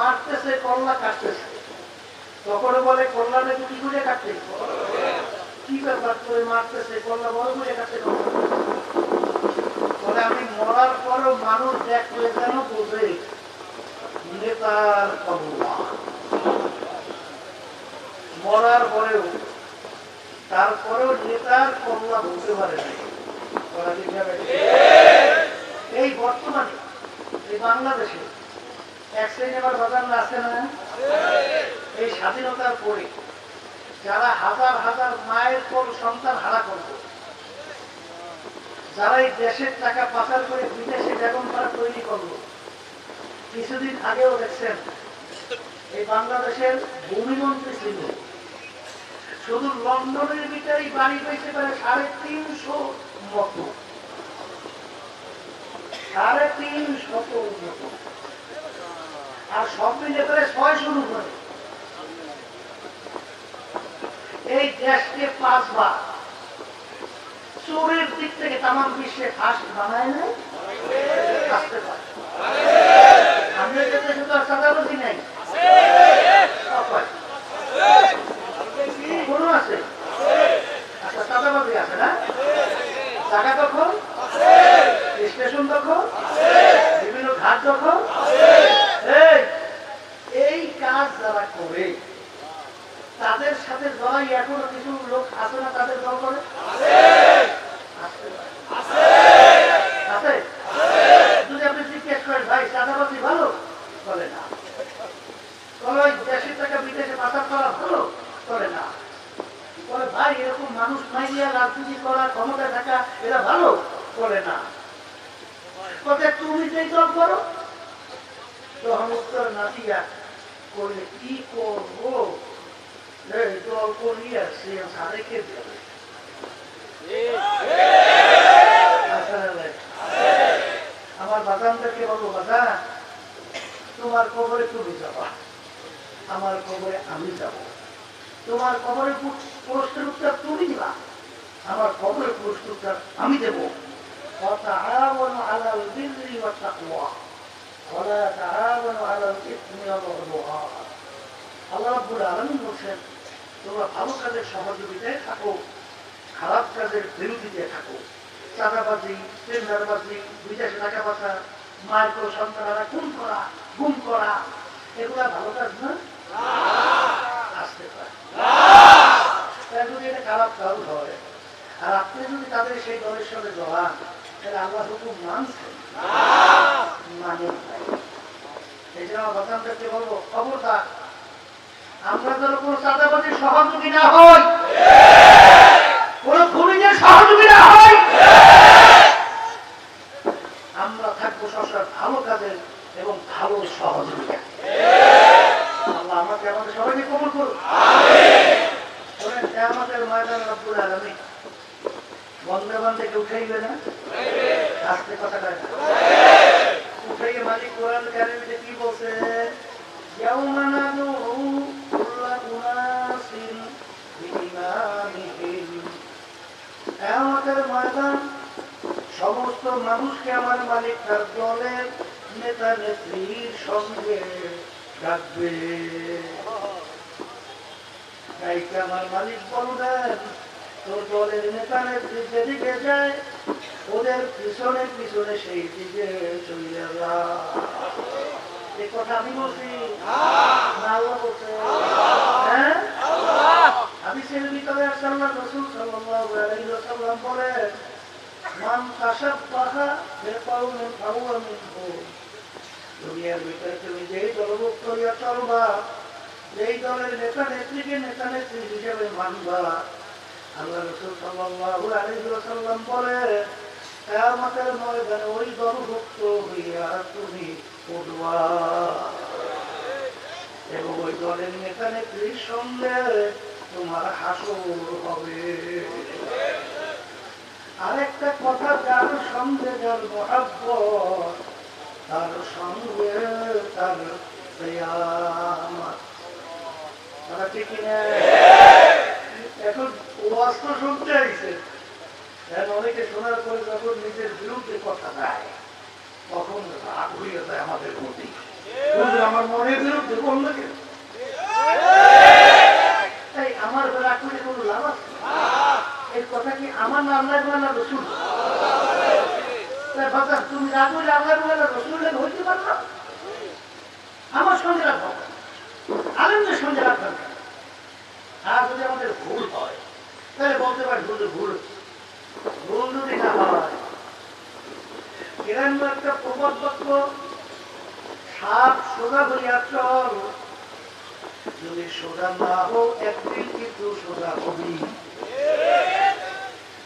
মারতেছে কল্লা কাটতেছে। তখন বলে কল্লা নাকি কি করে কাটতে কি ব্যাপার করে মারতেছে কল্লা বড় করে কাটতে বলে, আমি মরার পরও মানুষ দেখলে যেন বোঝে নেতার কল্লা মরার পরেও, তারপরেও নেতার কল্লা বলতে পারে? এই বর্তমানে, এই বাংলাদেশে কিছুদিন আগেও দেখছেন, এই বাংলাদেশের ভূমিমন্ত্রী ছিল। শুধু লন্ডনের ভিতরেই বাড়ি পেয়েছে পারে সাড়ে তিনশো মতো। সাড়ে তিন শত মতো। আর সব মিলে করে ছয় শুরু করে এই দেশকে পাঁচবার। চোরের দিক থেকে তামাম বিশ্বে ফার্স্ট বানায় না আমাদের দেশে শুধু আর চাঁদাবাজি নাই অপয়। কোনো আছে আচ্ছা চাঁদাবাজি আছে না জায়গা দখল স্টেশন দখল বিভিন্ন ঘাট দখল এই এই কাজ যারা করে তাদের সাথে জয় এখনও কিছু লোক আছে না তাদের দল করে? ভাই এরকম মানুষ রাজনীতি ক্ষমতা ভালো? করে না। তুমি যেই দল করো? তখন উত্তর না করলে কি করব? এই দল করিয়া সে সারেকে দেবে আসলে আমার বাজানদেরকে বলবো বাজান তোমার কবরে তুমি যাবা আমার কবরে আমি যাব তোমার কবরে পু- প্রশ্নের উত্তর তুমি দিবা আমার কবরে প্রশ্নের উত্তর আমি দেব وتعاونوا على البر والتقوى ولا تعاونوا على الاثم والعدوان আল্লাহ রাব্বুল আলামিন বলছেন তোমরা ভালো কাজের সহযোগিতায় থাকো, খারাপ কাজের বিরোধীতে থাকো। চাঁদাবাজি টেন্ডারবাজি বিদেশে টাকা পাঠা মায়ের করে সন্তানারা খুন করা, গুম করা, এগুলা ভালো কাজ না? আসতে পারে। এটা খারাপ কাজ হয়, আর আপনি যদি তাদের সেই দলের সঙ্গে জড়ান, তাহলে আল্লাহ হুকুম মানছেন। মানে নাই। এই জন্য আমার বাচ্চাদেরকে বলব, খবরদার আমরা যেন কোনো চাঁদাবাজির সহযোগী না হই সমস্ত মানুষকে আমার মালিক তার দলের নেতা নেত্রীর সঙ্গে ডাকবে। তাইকে আমার মালিক বলবেন তোর দলের নেতা নেত্রী যেদিকে যায় ওদের পিছনে পিছনে সেই দিকে চলে যা। এ কথা আমি বলছি? না বলছে। হ্যাঁ? হাদিসের ভিতরে আল্লাহ রাসূল আলাইহি বলেন মান তাশাব্বাহা বিকাউমিন ফাহুয়া ওই দলভুক্ত হইয়া তুমি এবং ওই দলের নেতা সঙ্গে তোমার হাসর হবে। আরেকটা কথা যার সঙ্গে যার মহাব্বত, তার সঙ্গে তার। কথা ঠিক কিনা? এখন ওয়াস্ত শুনতে আইছে এখন অনেকে শোনার পরে যখন নিজের বিরুদ্ধে কথা দেয় তখন রাগ আমাদের প্রতি আমার মনের বিরুদ্ধে বলল তাই আমার রাগ করে কোনো লাভ আছে এই কথা কি আমার না আল্লাহ না রসুল? তুমি রাগ করে আল্লাহ না রসুলের হইতে পারো না। আমার সঙ্গে রাখো। আনন্দের সঙ্গে রাখবেন আর যদি আমাদের ভুল হয়, তাহলে বলতে পারি ভুল ভুল। ভুল যদি না হয় এরকম একটা প্রবাদ বাক্য, সাপ সোজা করিয়া চল। যদি সোজা না হোক একদিন কিন্তু সোজা হবি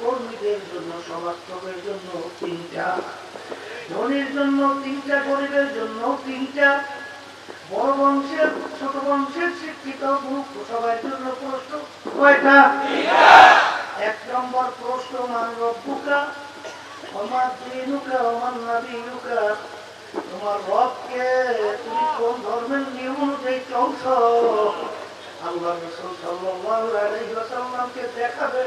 কর্মীদের জন্য সমাজের জন্য তিনটা, ধনীর জন্য তিনটা, গরিবের জন্য তিনটা। বড় বংশের, ছোট বংশের শিক্ষিত সবার জন্য প্রশ্ন কয়টা? এক নম্বর প্রশ্ন মান রব্বুকা আমার দিনুকা, আমার নাবিনুকা তোমার রবকে তুমি কোন ধর্মের নিয়ম অনুযায়ী চলছ? আল্লাহ রসুল সাল্লাল্লাহু আলাইহি ওয়াসাল্লামকে দেখাবে।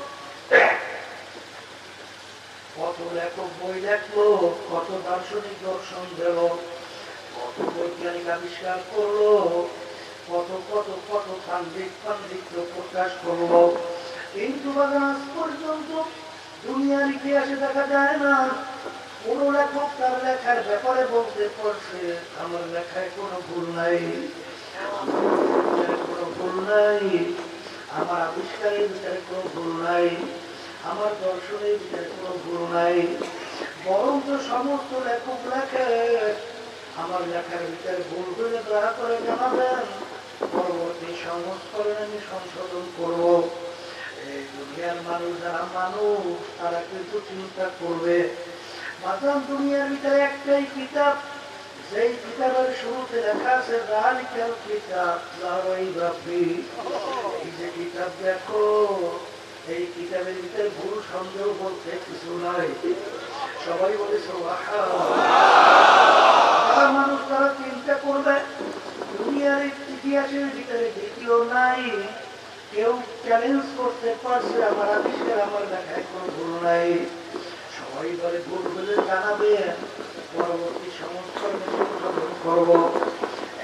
কত লেখক, বই লেখলো, কত দার্শনিক দর্শন দিল কত বৈজ্ঞানিক আবিষ্কার করল, কত কত কত সান্দিক পান্ডিত্য প্রকাশ করল। কিন্তু আজ পর্যন্ত দুনিয়ার ইতিহাসে দেখা যায় না, কোন লেখক তার লেখার ব্যাপারে বলতে পারছে, আমার লেখায় কোনো ভুল নাই কোনো ভুল নাই, আমার আবিষ্কারের ভিতরে কোনো ভুল নাই। আমার দর্শনের ভিতরে কোনো ভুল নাই। বরং তো সমস্ত লেখক লেখে আমার লেখার ভিতরে ভুল হলে দয়া করে জানাবেন। পরবর্তী সংস্করণে আমি সংশোধন করব। এই দুনিয়ার মানুষ যারা মানুষ, তারা কিন্তু চিন্তা করবে। বাদাম দুনিয়ার ভিতরে একটাই কিতাব। যেই কিতাবের শুরুতে লেখা আছে, রালিকাল কিতাব এই যে কিতাব দেখো এই কিতাবের ভিতরে ভুল সন্দেহ বলতে কিছু নাই। সবাই বলে মানুষ তারা চিন্তা করবে, দুনিয়ার ইতিহাসের ভিতরে দ্বিতীয় নাই। কেউ চ্যালেঞ্জ করতে পারছে, আমার আবিষ্কার আমার দেখায় কোনো ভুল নাই। সবাই বলে, ভুল হলে জানাবে। পরবর্তী সংস্করণে সংশোধন করব।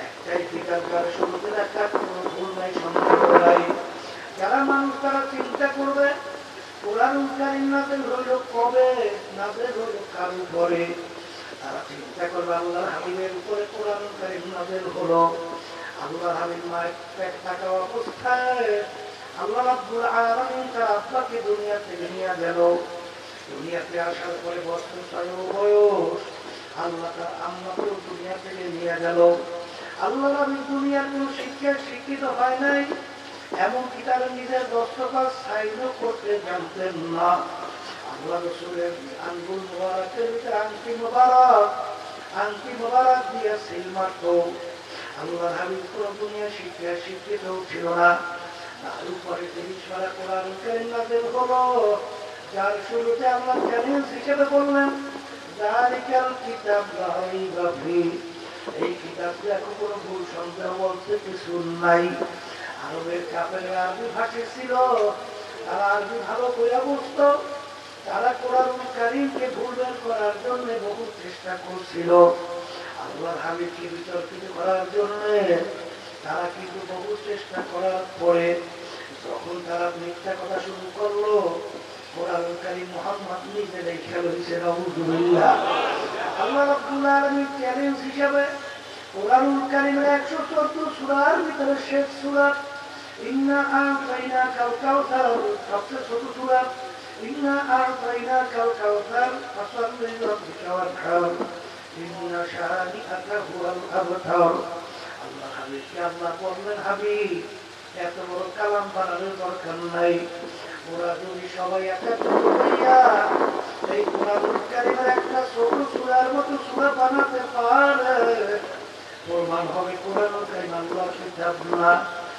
একটাই কিতাব শুরুতে লেখা কোনো ভুল নাই, সন্দেহ নাই। যারা মানুষ তারা চিন্তা করবে কোরআন নাজেল হইল কবে নাজেল হইল কারু পরে তারা চিন্তা করবে হাবিবের উপরে কোরআন হাবিব মায়ের পেট থাকা অবস্থায় আল্লাহ রাব্বুল তার দুনিয়া থেকে নিয়ে গেল। দুনিয়াতে আসার পরে ছয় বয়স, আল্লাহ তার আম্মাকেও দুনিয়া থেকে নিয়ে গেল। আল্লাহ নবী দুনিয়ার কোন শিক্ষায় শিক্ষিত হয় নাই। এমনকি তারা নিজের সাইনও করতে জানতেন না। আল্লাহ আঙ্গুল দিয়ে আল্লাহ হাবিব দুনিয়া ছিল না। তার উপরে কারিম নাযিল হলো। যার শুরুতে আল্লাহ চ্যালেঞ্জ হিসেবে বললেন জালিকাল কিতাব লা রাইবা এই দেখো কোনো ভুল সন্দেহ বলতে কিছু নাই। আরবের কাপের আরবি ভাষী ছিল, তারা আরবি ভালো করে বুঝতো তারা কোরআন কারিমকে ভুল বের করার জন্য বহু চেষ্টা করছিল। আল্লাহর হাবিবকে বিতর্কিত করার জন্য তারা কিন্তু বহু চেষ্টা করার পরে যখন তারা মিথ্যা কথা শুরু করল কোরআন কারিম মোহাম্মদ নিজে দেখে রয়েছে রহমদুল্লাহ আল্লাহ রাব্বুল আলামিন চ্যালেঞ্জ হিসাবে কোরআনুল কারিমের একশো চোদ্দ সুরার ভিতরে শেষ সুরা ইন্না আ'তাইনাকাল কাউসার সবচেয়ে ছোট সূরা ইন্না কাউসার ফাসাল্লি লিরাব্বিকা ওয়ানহার ইন্না বললেন হাবিব এত বড় কালাম বানানোর দরকার নাই। ওরা যদি সবাই একটা ছোট সূরার মতো সূরা বানাতে পারে। প্রমাণ হবে কোরআনুল কারীম না আল্লাহ রাব্বুল আলামিন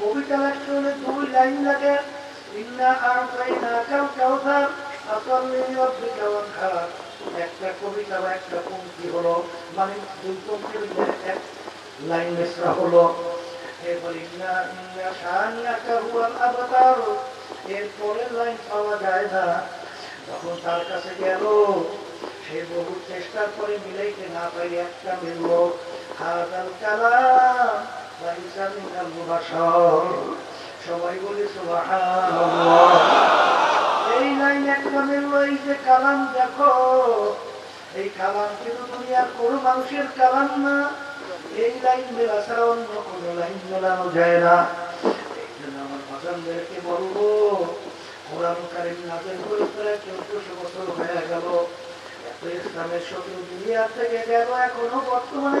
কবিতা লিখতে হলে দুই লাইন লাগে। ইন্না আর পাই না কাউ কাউসার, আসলে রব্বিকা ওয়ানহার একটা কবিতা বা একটা পঙ্ক্তি হলো মানে দুই পঙ্ক্তির এক লাইন মিশ্রা হলো। পাওয়া যায় না। যখন তার কাছে গেল, সে বহু চেষ্টার পরে মিলাইতে না পাই একটা মিলল হাজাল কালাম। এই লাইন মিলল যে কালাম, দেখো। এই কালাম কিন্তু দুনিয়ার কোনো মানুষের কালাম না। এই লাইন মেলা ছাড়া অন্য কোনো লাইন মেলানো যায় না। আমার হয়ে গেল। ইসলামের শত্রু দুনিয়া থেকে গেল, এখনও বর্তমানে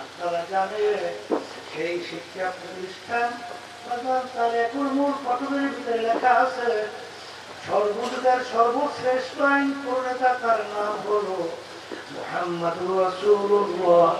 আপনারা জানে সেই শিক্ষা প্রতিষ্ঠান লেখা আছে সর্বযুগের সর্বশ্রেষ্ঠ আইন প্রণেতা তার নাম হলো মোহাম্মদ ওয়াসাল্লাম।